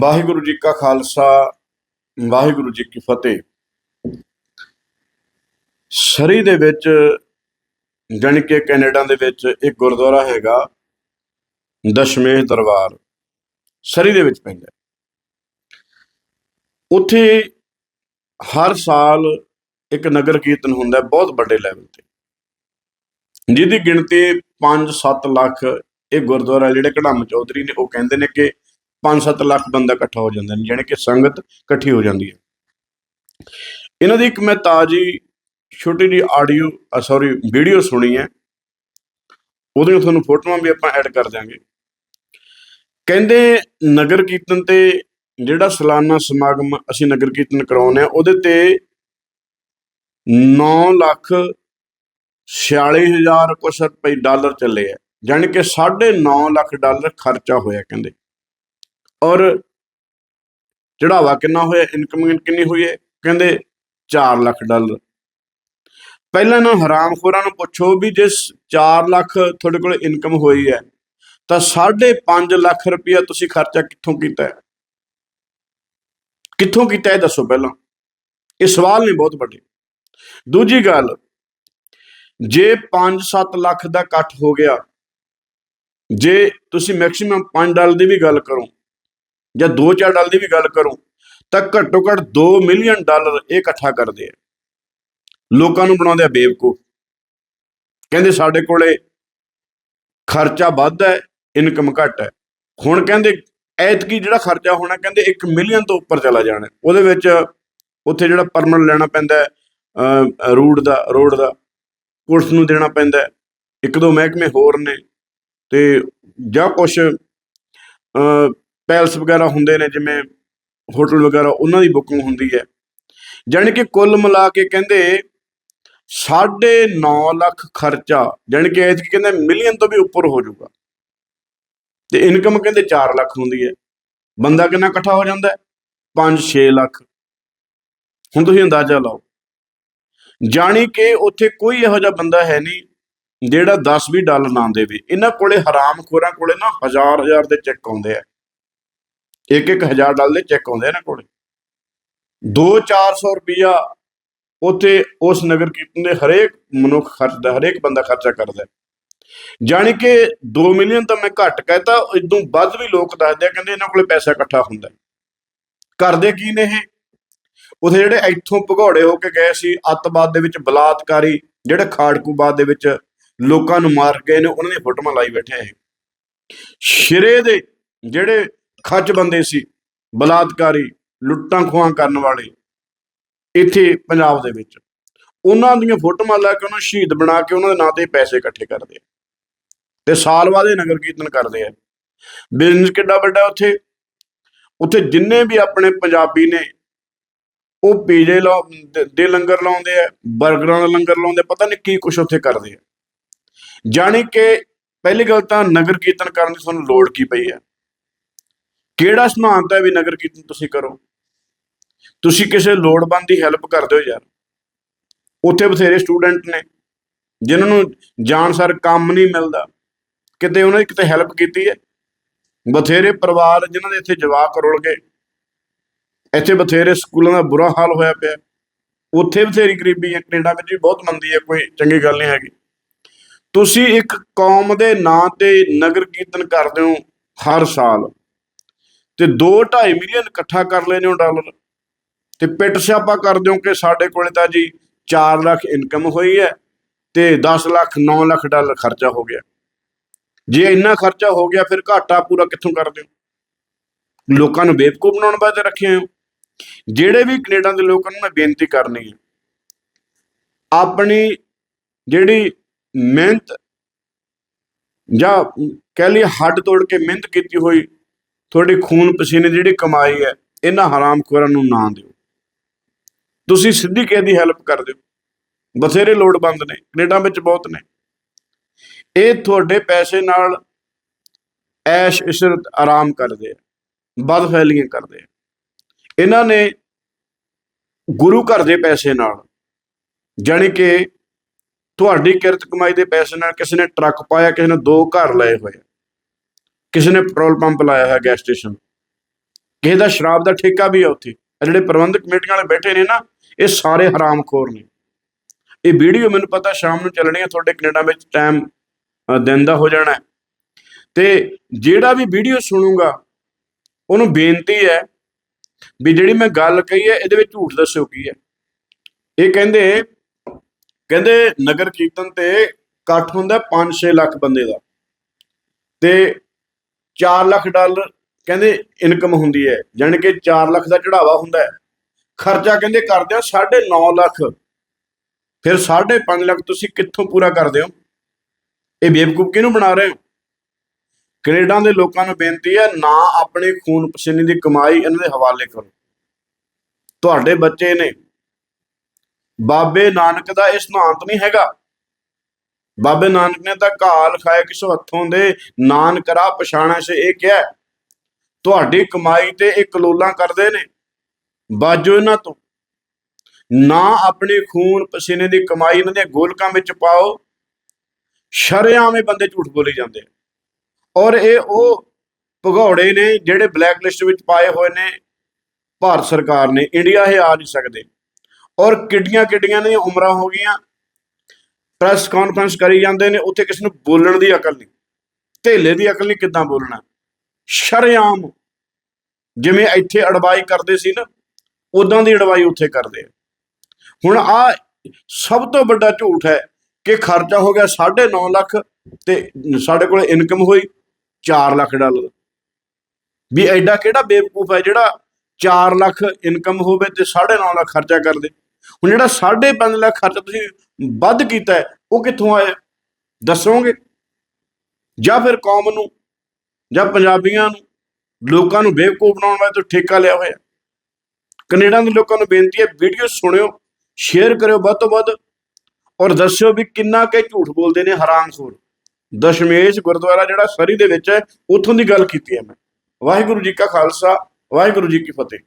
ਵਾਹਿਗੁਰੂ ਜੀ ਕਾ ਖਾਲਸਾ, ਵਾਹਿਗੁਰੂ ਜੀ ਕੀ ਫਤਿਹ। ਸਰੀ ਦੇ ਵਿੱਚ, ਜਾਣੀ ਕਿ ਕੈਨੇਡਾ ਦੇ ਵਿੱਚ ਇੱਕ ਗੁਰਦੁਆਰਾ ਹੈਗਾ, ਦਸ਼ਮੇਸ਼ ਦਰਬਾਰ, ਸਰੀ ਦੇ ਵਿੱਚ ਪੈਂਦਾ ਉੱਥੇ ਹਰ ਸਾਲ ਇੱਕ ਨਗਰ ਕੀਰਤਨ ਹੁੰਦਾ ਬਹੁਤ ਵੱਡੇ ਲੈਵਲ ਤੇ। ਜਿਹਦੀ ਗਿਣਤੀ 5-7 ਲੱਖ ਇਹ ਗੁਰਦੁਆਰਾ ਜਿਹੜੇ ਕਢਮ ਚੌਧਰੀ ਨੇ, ਉਹ ਕਹਿੰਦੇ ਨੇ ਕਿ 5-7 ਲੱਖ ਬੰਦਾ ਇਕੱਠਾ ਹੋ ਜਾਂਦਾ ਨੇ, ਜਾਣੀ ਕਿ ਸੰਗਤ ਇਕੱਠੀ ਹੋ ਜਾਂਦੀ ਹੈ। ਇਹਨਾਂ ਦੀ ਇੱਕ ਮੈਂ ਤਾਜੀ, ਛੋਟੀ ਜਿਹੀ ਆਡੀਓ ਸੌਰੀ ਵੀਡੀਓ ਸੁਣੀ ਹੈ। ਉਹਦੇ ਤੁਹਾਨੂੰ ਫੋਟੋਆਂ ਵੀ ਆਪਾਂ ਐਡ ਕਰ ਦਿਆਂਗੇ। ਕਹਿੰਦੇ ਨਗਰ ਕੀਰਤਨ ਤੇ ਜਿਹੜਾ ਸਾਲਾਨਾ ਸਮਾਗਮ ਅਸੀਂ ਨਗਰ ਕੀਰਤਨ ਕਰਾਉਂਦੇ ਆ ਉਹਦੇ ਤੇ 9 ਲੱਖ 46000 ਕੁਛ ਰੁਪਏ ਡਾਲਰ ਚੱਲੇ ਆ। ਜਾਣੀ ਕਿ 9.5 ਲੱਖ ਡਾਲਰ ਖਰਚਾ ਹੋਇਆ, ਕਹਿੰਦੇ। ਔਰ ਚੜਾਵਾ ਕਿੰਨਾ ਹੋਇਆ ਇਨਕਮ ਕਿੰਨੀ ਹੋਈ ਹੈ? ਕਹਿੰਦੇ 4 ਲੱਖ ਡਾਲਰ। ਪਹਿਲਾਂ ਨਾ ਹਰਾਮਖੋਰਾਂ ਨੂੰ ਪੁੱਛੋ ਵੀ ਜੇ 4 ਲੱਖ ਤੁਹਾਡੇ ਕੋਲ ਇਨਕਮ ਹੋਈ ਹੈ, ਤਾਂ 5.5 ਲੱਖ ਰੁਪਇਆ ਤੁਸੀਂ ਖਰਚਾ ਕਿੱਥੋਂ ਕੀਤਾ ਹੈ? ਕਿੱਥੋਂ ਕੀਤਾ ਇਹ ਦੱਸੋ ਪਹਿਲਾਂ। ਇਹ ਸਵਾਲ ਨੇ ਬਹੁਤ ਵੱਡੇ। ਦੂਜੀ ਗੱਲ, ਜੇ 5-7 ਲੱਖ ਦਾ ਇਕੱਠ ਹੋ ਗਿਆ, ਜੇ ਤੁਸੀਂ ਮੈਕਸਿਮਮ 5 ਡਾਲਰ ਦੀ ਵੀ ਗੱਲ ਕਰੋ ਜਾਂ 2-4 ਡਾਲਰ ਦੀ ਵੀ ਗੱਲ ਕਰੋ ਤਾਂ ਘੱਟੋ ਘੱਟ 2 ਮਿਲੀਅਨ ਡਾਲਰ ਇਹ ਇਕੱਠਾ ਕਰਦੇ ਆ। ਲੋਕਾਂ ਨੂੰ ਬਣਾਉਂਦੇ ਆ ਬੇਵਕੂਫ। ਕਹਿੰਦੇ ਸਾਡੇ ਕੋਲੇ ਖਰਚਾ ਵੱਧ ਹੈ ਇਨਕਮ ਘੱਟ ਹੈ। ਹੁਣ ਕਹਿੰਦੇ ਐਤਕੀ ਜਿਹੜਾ ਖਰਚਾ ਹੋਣਾ ਕਹਿੰਦੇ 1 ਮਿਲੀਅਨ ਤੋਂ ਉੱਪਰ ਚਲਾ ਜਾਣਾ। ਉਹਦੇ ਵਿੱਚ ਉੱਥੇ ਜਿਹੜਾ ਪਰਮਿਟ ਲੈਣਾ ਪੈਂਦਾ ਅਹ, ਰੂਟ ਦਾ ਰੋਡ ਦਾ ਪੁਲਿਸ ਨੂੰ ਦੇਣਾ ਪੈਂਦਾ ਇੱਕ ਦੋ ਮਹਿਕਮੇ ਹੋਰ ਨੇ ਤੇ ਜਾਂ ਕੁਛ ਅਹ, ਪੈਲਸ ਵਗੈਰਾ ਹੁੰਦੇ ਨੇ, ਜਿਵੇਂ ਹੋਟਲ ਵਗੈਰਾ, ਉਹਨਾਂ ਦੀ ਬੁਕਿੰਗ ਹੁੰਦੀ ਹੈ। ਜਾਣੀ ਕਿ ਕੁੱਲ ਮਿਲਾ ਕੇ ਕਹਿੰਦੇ 9.5 ਲੱਖ ਖਰਚਾ, ਜਾਣੀ ਕਿ ਐਤਕੀ ਕਹਿੰਦੇ ਮਿਲੀਅਨ ਤੋਂ ਵੀ ਉੱਪਰ ਹੋ ਜਾਊਗਾ। ਤੇ ਇਨਕਮ ਕਹਿੰਦੇ 4 ਲੱਖ ਹੁੰਦੀ ਹੈ। ਬੰਦਾ ਕਿੰਨਾ ਇਕੱਠਾ ਹੋ ਜਾਂਦਾ ਹੈ? 5-6 ਲੱਖ। ਹੁਣ ਤੁਸੀਂ ਅੰਦਾਜ਼ਾ ਲਾਓ। ਜਾਣੀ ਕਿ ਉੱਥੇ ਕੋਈ ਇਹੋ ਜਿਹਾ ਬੰਦਾ ਹੈ ਨਹੀਂ ਜਿਹੜਾ 10 20 ਡਾਲਰ ਨਾ ਦੇਵੇ। ਇਹਨਾਂ ਕੋਲੇ ਹਰਾਮ ਖੋਰਾਂ ਕੋਲੇ ਨਾ ਹਜ਼ਾਰ ਹਜ਼ਾਰ ਦੇ ਚੈੱਕ ਆਉਂਦੇ ਆ। ਇੱਕ ਇੱਕ ਹਜ਼ਾਰ ਡਾਲਰ ਦੇ ਚੈੱਕ ਆਉਂਦੇ ਆ ਇਹਨਾਂ ਕੋਲੇ 2-400 ਰੁਪਿਆ ਉੱਥੇ ਉਸ ਨਗਰ ਕੀਰਤਨ ਦੇ ਹਰੇਕ ਮਨੁੱਖ ਖਰਚਦਾ ਹਰੇਕ ਬੰਦਾ ਖਰਚਾ ਕਰਦਾ ਹੈ। ਜਾਣੀ ਕਿ 2 ਮਿਲੀਅਨ ਤਾਂ ਮੈਂ ਘੱਟ ਕਹਿਤਾ, ਇਦੋਂ ਵੱਧ ਵੀ ਲੋਕ ਦੱਸਦੇ ਆ, ਕਹਿੰਦੇ ਇਹਨਾਂ ਕੋਲੇ ਪੈਸਾ ਇਕੱਠਾ ਹੁੰਦਾ ਹੈ। ਕਰਦੇ ਕੀ ਨੇ ਇਹ ਉਥੇ ਜਿਹੜੇ ਇੱਥੋਂ ਭਗੌੜੇ ਹੋ ਕੇ ਗਏ ਸੀ, ਅੱਤਵਾਦ ਦੇ ਵਿੱਚ ਬਲਾਤਕਾਰੀ, ਜਿਹੜੇ ਖਾੜਕੂਬਾਦ ਦੇ ਵਿੱਚ ਲੋਕਾਂ ਨੂੰ ਮਾਰ ਗਏ ਨੇ, ਉਹਨਾਂ ਦੀਆਂ ਫੋਟੋਆਂ ਲਾਈ ਬੈਠੇ ਇਹ ਸ਼ਿਰੇ ਦੇ ਜਿਹੜੇ ਖੱਚ ਬੰਦੇ ਸੀ, ਬਲਾਤਕਾਰੀ, ਲੁੱਟਾਂ ਖੋਹਾਂ ਕਰਨ ਵਾਲੇ ਇੱਥੇ ਪੰਜਾਬ ਦੇ ਵਿੱਚ। ਉਹਨਾਂ ਦੀਆਂ ਫੋਟੋਆਂ ਲਾ ਕੇ ਉਹਨਾਂ ਨੂੰ ਸ਼ਹੀਦ ਬਣਾ ਕੇ ਉਹਨਾਂ ਦੇ ਨਾਂ ਤੇ ਪੈਸੇ ਇਕੱਠੇ ਕਰਦੇ ਆ। ਤੇ ਸਾਲ ਬਾਅਦ ਇਹ ਨਗਰ ਕੀਰਤਨ ਕਰਦੇ ਆ। ਬਿਜ਼ਨਸ ਕਿੱਡਾ ਵੱਡਾ ਉੱਥੇ। ਉੱਥੇ ਜਿੰਨੇ ਵੀ ਆਪਣੇ ਪੰਜਾਬੀ ਨੇ, ਉਹ ਪੀਜੇ ਲਾ, ਦੇ- ਲੰਗਰ ਲਾਉਂਦੇ ਆ 버ਗਰਾਂ ਦਾ ਲੰਗਰ ਲਾਉਂਦੇ ਪਤਾ ਨਹੀਂ ਕੀ ਕੁਛ ਉੱਥੇ ਕਰਦੇ ਆ। ਜਾਣੀ ਕਿ ਪਹਿਲੀ ਗੱਲ ਤਾਂ ਨਗਰ ਕੀਰਤਨ ਕਰਨ ਦੀ ਤੁਹਾਨੂੰ ਲੋੜ ਕੀ ਪਈ ਹੈ ਕਿਹੜਾ ਸਿਧਾਂਤ ਹੈ ਵੀ ਨਗਰ ਕੀਰਤਨ ਤੁਸੀਂ ਕਰੋ? ਤੁਸੀਂ ਕਿਸੇ ਲੋੜਵੰਦ ਦੀ ਹੈਲਪ ਕਰਦੇ ਹੋ ਯਾਰ। ਉੱਥੇ ਬਥੇਰੇ ਸਟੂਡੈਂਟ ਨੇ, ਜਿਨ੍ਹਾਂ ਨੂੰ ਜਾਣਸਰ ਕੰਮ ਨਹੀਂ ਮਿਲਦਾ। ਕਿਤੇ ਉਹਨਾਂ ਦੀ ਕਿਤੇ ਹੈਲਪ ਕੀਤੀ ਹੈ? ਬਥੇਰੇ ਪਰਿਵਾਰ ਜਿਨ੍ਹਾਂ ਦੇ ਇੱਥੇ ਜਵਾਕ ਰੁਲ ਗਏ। ਇੱਥੇ ਬਥੇਰੇ ਸਕੂਲਾਂ ਦਾ ਬੁਰਾ ਹਾਲ ਹੋਇਆ ਪਿਆ। ਉੱਥੇ ਬਥੇਰੀ ਗਰੀਬੀ ਹੈ, ਕੈਨੇਡਾ ਵਿੱਚ ਵੀ ਬਹੁਤ ਮੰਦੀ ਹੈ, ਕੋਈ ਚੰਗੀ ਗੱਲ ਨਹੀਂ ਹੈਗੀ। ਤੁਸੀਂ ਇੱਕ ਕੌਮ ਦੇ ਨਾਂ ਤੇ ਨਗਰ ਕੀਰਤਨ ਕਰਦੇ ਹੋ ਹਰ ਸਾਲ। ਤੇ 2.5 ਮਿਲੀਅਨ ਇਕੱਠਾ ਕਰ ਲੈਨੇ ਹੋ ਡਾਲਰ। ਤੇ ਪਿੱਟ ਸਿਆਪਾ ਕਰਦੇ ਹੋ ਕਿ ਸਾਡੇ ਕੋਲੇ ਤਾਂ ਜੀ 4 ਲੱਖ ਇਨਕਮ ਹੋਈ ਹੈ ਤੇ 10 ਲੱਖ 9 ਲੱਖ ਡਾਲਰ ਖਰਚਾ ਹੋ ਗਿਆ। ਜੇ ਇੰਨਾ ਖਰਚਾ ਹੋ ਗਿਆ ਫਿਰ ਘਾਟਾ ਪੂਰਾ ਕਿੱਥੋਂ ਕਰਦੇ ਹੋ ਲੋਕਾਂ ਨੂੰ ਬੇਵਕੂਫ ਬਣਾਉਣ ਵਾਸਤੇ ਰੱਖੇ ਹੋ। ਜਿਹੜੇ ਵੀ ਕੈਨੇਡਾ ਦੇ ਲੋਕਾਂ ਨੂੰ ਮੈਂ ਬੇਨਤੀ ਕਰਨੀ ਹੈ, ਆਪਣੀ ਜਿਹੜੀ ਮਿਹਨਤ ਜਾਂ ਕਹਿ ਲਈ ਹੱਡ ਤੋੜ ਕੇ ਮਿਹਨਤ ਕੀਤੀ ਹੋਈ ਤੁਹਾਡੀ ਖੂਨ ਪਸੀਨੇ ਦੀ ਜਿਹੜੀ ਕਮਾਈ ਹੈ, ਇਹਨਾਂ ਹਰਾਮਖੋਰਾਂ ਨੂੰ ਨਾ ਦਿਓ। ਤੁਸੀਂ ਸਿੱਧੀ ਕਿਸੇ ਦੀ ਹੈਲਪ ਕਰ ਦਿਓ। ਬਥੇਰੇ ਲੋੜਵੰਦ ਨੇ, ਕੈਨੇਡਾ ਵਿੱਚ ਬਹੁਤ ਨੇ। ਇਹ ਤੁਹਾਡੇ ਪੈਸੇ ਨਾਲ ਐਸ਼ ਇਸ਼ਰਤ ਆਰਾਮ ਕਰਦੇ ਆ ਬਦ ਫੈਲੀਆਂ ਕਰਦੇ ਆ। ਇਹਨਾਂ ਨੇ ਗੁਰੂ ਘਰ ਦੇ ਪੈਸੇ ਨਾਲ, ਜਾਣੀ ਕਿ ਤੁਹਾਡੀ ਕਿਰਤ ਕਮਾਈ ਦੇ ਪੈਸੇ ਨਾਲ ਕਿਸੇ ਨੇ ਟਰੱਕ ਪਾਇਆ, ਕਿਸੇ ਨੇ ਦੋ ਘਰ ਲਏ ਹੋਏ ਕਿਸੇ ਨੇ ਪੈਟਰੋਲ ਪੰਪ ਲਾਇਆ ਹੈ ਗੈਸ ਸਟੇਸ਼ਨ ਕਿਸੇ ਦਾ ਸ਼ਰਾਬ ਦਾ ਠੇਕਾ ਵੀ ਹੈ ਉੱਥੇ। ਜਿਹੜੇ ਪ੍ਰਬੰਧਕ ਕਮੇਟੀਆਂ ਵਾਲੇ ਬੈਠੇ ਨੇ ਨਾ, ਇਹ ਸਾਰੇ ਹਰਾਮਖੋਰ ਨੇ। ਇਹ ਵੀਡੀਓ ਮੈਨੂੰ ਪਤਾ ਸ਼ਾਮ ਨੂੰ ਚੱਲਣੀ ਹੈ ਤੁਹਾਡੇ ਕੈਨੇਡਾ ਵਿੱਚ ਟਾਈਮ ਦਿਨ ਦਾ ਹੋ ਜਾਣਾ ਹੈ। ਤੇ ਜਿਹੜਾ ਵੀ ਵੀਡੀਓ ਸੁਣੂਗਾ, ਉਹਨੂੰ ਬੇਨਤੀ ਹੈ ਵੀ ਜਿਹੜੀ ਮੈਂ ਗੱਲ ਕਹੀ ਹੈ, ਇਹਦੇ ਵਿੱਚ ਝੂਠ ਦੱਸਿਓ ਕੀ ਹੈ। ਇਹ ਕਹਿੰਦੇ ਕਹਿੰਦੇ ਨਗਰ ਕੀਰਤਨ ਤੇ ਇਕੱਠ ਹੁੰਦਾ 5-6 ਲੱਖ ਬੰਦੇ ਦਾ। ਤੇ 4 ਲੱਖ ਡਾਲਰ ਕਹਿੰਦੇ ਇਨਕਮ ਹੁੰਦੀ ਹੈ, ਜਾਣੀ ਕਿ 4 ਲੱਖ ਦਾ ਚੜਾਵਾ ਹੁੰਦਾ ਹੈ। ਖਰਚਾ ਕਹਿੰਦੇ ਕਰਦੇ ਆ 9.5 ਲੱਖ। ਫਿਰ 5.5 ਲੱਖ ਤੁਸੀਂ ਕਿੱਥੋਂ ਪੂਰਾ ਕਰਦੇ ਹੋ? ਇਹ ਬੇਵਕੂਫ ਕਿਹਨੂੰ ਬਣਾ ਰਹੇ ਹੋ? ਕੈਨੇਡਾ ਦੇ ਲੋਕਾਂ ਨੂੰ ਬੇਨਤੀ ਹੈ, ਨਾ ਆਪਣੇ ਖੂਨ ਪਸੀਨੇ ਦੀ ਕਮਾਈ ਇਹਨਾਂ ਦੇ ਹਵਾਲੇ ਕਰੋ। ਤੁਹਾਡੇ ਬੱਚੇ ਨੇ। ਬਾਬੇ ਨਾਨਕ ਦਾ ਇਹ ਸਿਧਾਂਤ ਨਹੀਂ ਹੈਗਾ ਬਾਬੇ ਨਾਨਕ ਨੇ ਤਾਂ ਘਾਹ ਲਿਖਾਇਆ ਕਿਸੋ ਹੱਥੋਂ ਦੇ, ਨਾਨਕਰਾ ਪਛਾਣਾ ਸੇ, ਇਹ ਕਿਹਾ ਤੁਹਾਡੀ ਕਮਾਈ ਤੇ ਇਹ ਕਲੋਲਾਂ ਕਰਦੇ ਨੇ, ਬਾਜੋ ਇਹਨਾਂ ਤੋਂ। ਨਾ ਆਪਣੇ ਖੂਨ ਪਸੀਨੇ ਦੀ ਕਮਾਈ ਇਹਨਾਂ ਦੇ ਗੋਲਕਾਂ ਵਿੱਚ ਪਾਓ ਸ਼ਰਿਆਵੇਂ ਬੰਦੇ ਝੂਠ ਬੋਲੀ ਜਾਂਦੇ ਔਰ ਇਹ ਉਹ ਭਗੌੜੇ ਨੇ ਜਿਹੜੇ ਬਲੈਕ ਲਿਸਟ ਵਿੱਚ ਪਾਏ ਹੋਏ ਨੇ, ਭਾਰਤ ਸਰਕਾਰ ਨੇ, ਇੰਡੀਆ ਇਹ ਆ ਨਹੀਂ ਸਕਦੇ। ਔਰ ਕਿੱਡੀਆਂ ਕਿੱਡੀਆਂ ਦੀਆਂ ਉਮਰਾਂ ਹੋ ਗਈਆਂ ਪ੍ਰੈਸ ਕਾਨਫਰੰਸ ਕਰੀ ਜਾਂਦੇ ਨੇ, ਉੱਥੇ ਕਿਸੇ ਨੂੰ ਬੋਲਣ ਦੀ ਅਕਲ ਨਹੀਂ। ਧੇਲੇ ਦੀ ਅਕਲ ਨਹੀਂ ਕਿੱਦਾਂ ਬੋਲਣਾ। ਸ਼ਰੇਆਮ। ਜਿਵੇਂ ਇੱਥੇ ਅੜਵਾਈ ਕਰਦੇ ਸੀ ਨਾ ਉਦਾਂ ਦੀ ਅੜਵਾਈ ਉੱਥੇ ਕਰਦੇ ਆ। ਹੁਣ ਆ ਸਭ ਤੋਂ ਵੱਡਾ ਝੂਠ ਹੈ ਕਿ ਖਰਚਾ ਹੋ ਗਿਆ 9.5 ਲੱਖ ਤੇ ਸਾਡੇ ਕੋਲ ਇਨਕਮ ਹੋਈ 4 ਲੱਖ ਡਾਲਰ। ਵੀ ਐਡਾ ਕਿਹੜਾ ਬੇਵਕੂਫ ਹੈ ਜਿਹੜਾ 4 ਲੱਖ ਇਨਕਮ ਹੋਵੇ ਤੇ 9.5 ਲੱਖ ਖਰਚਾ ਕਰਦੇ ਹੁਣ ਜਿਹੜਾ 5.5 ਲੱਖ ਖਰਚਾ ਤੁਸੀਂ ਵੱਧ ਕੀਤਾ ਹੈ, ਉਹ ਕਿੱਥੋਂ ਆਇਆ ਦੱਸੋਗੇ? ਜਾਂ ਫਿਰ ਕੌਮ ਨੂੰ, ਜਾਂ ਪੰਜਾਬੀਆਂ ਨੂੰ, ਲੋਕਾਂ ਨੂੰ ਬੇਵਕੂਫ ਬਣਾਉਣ ਵਾਸਤੇ ਠੇਕਾ ਲਿਆ ਹੋਇਆ? ਕੈਨੇਡਾ ਦੇ ਲੋਕਾਂ ਨੂੰ ਬੇਨਤੀ ਹੈ, ਵੀਡੀਓ ਸੁਣਿਓ, ਸ਼ੇਅਰ ਕਰਿਓ ਵੱਧ ਤੋਂ ਵੱਧ ਔਰ ਦੱਸਿਓ ਵੀ ਕਿੰਨਾ ਕੇ ਝੂਠ ਬੋਲਦੇ ਨੇ ਹਰਾਮਖੋਰ। ਦਸ਼ਮੇਸ਼ ਗੁਰਦੁਆਰਾ ਜਿਹੜਾ ਸਰੀ ਦੇ ਵਿੱਚ ਹੈ, ਉੱਥੋਂ ਦੀ ਗੱਲ ਕੀਤੀ ਹੈ ਮੈਂ। ਵਾਹਿਗੁਰੂ ਜੀ ਕਾ ਖਾਲਸਾ, ਵਾਹਿਗੁਰੂ ਜੀ ਕੀ ਫਤਿਹ।